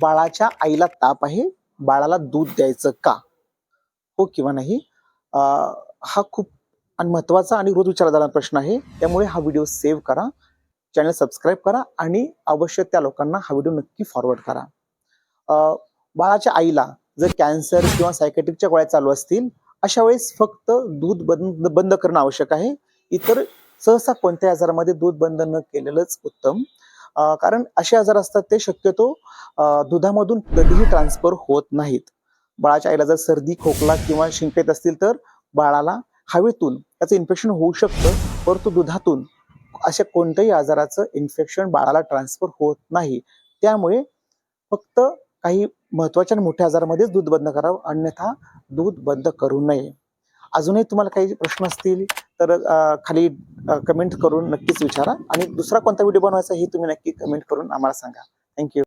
बाळाच्या आईला ताप आहे बाळाला दूध द्यायचं का? हो किंवा नाही? हा खूप आणि महत्त्वाचा आणि रोज विचारला जाणारा प्रश्न आहे. त्यामुळे हा व्हिडिओ सेव्ह करा चॅनल सबस्क्राईब करा आणि अवश्य त्या लोकांना हा व्हिडिओ नक्की फॉरवर्ड करा. बाळाच्या आईला जर कॅन्सर किंवा सायकॅट्रिकच्या गोळ्या चालू असतील अशा वेळेस फक्त दूध बंद बंद करणं आवश्यक आहे. इतर सहसा कोणत्याही आजारामध्ये दूध बंद न केलेलंच उत्तम. कारण असे आजार असतात ते शक्यतो दुधामधून कधीही ट्रान्सफर होत नाहीत. बाळाच्या आईला जर सर्दी खोकला किंवा शिंक येत असतील तर बाळाला हवेतून त्याचं इन्फेक्शन होऊ शकतं परंतु दुधातून अशा कोणत्याही आजाराचं इन्फेक्शन बाळाला ट्रान्सफर होत नाही. त्यामुळे फक्त काही महत्त्वाच्या आणि मोठ्या आजारामध्येच दूध बंद करावं अन्यथा दूध बंद करू नये. अजूनही तुम्हाला काही प्रश्न असतील तर खाली कमेंट करून नक्कीच विचारा. आणि दुसरा कोणता व्हिडिओ बनवायचा हे तुम्ही नक्की कमेंट करून आम्हाला सांगा. थँक्यू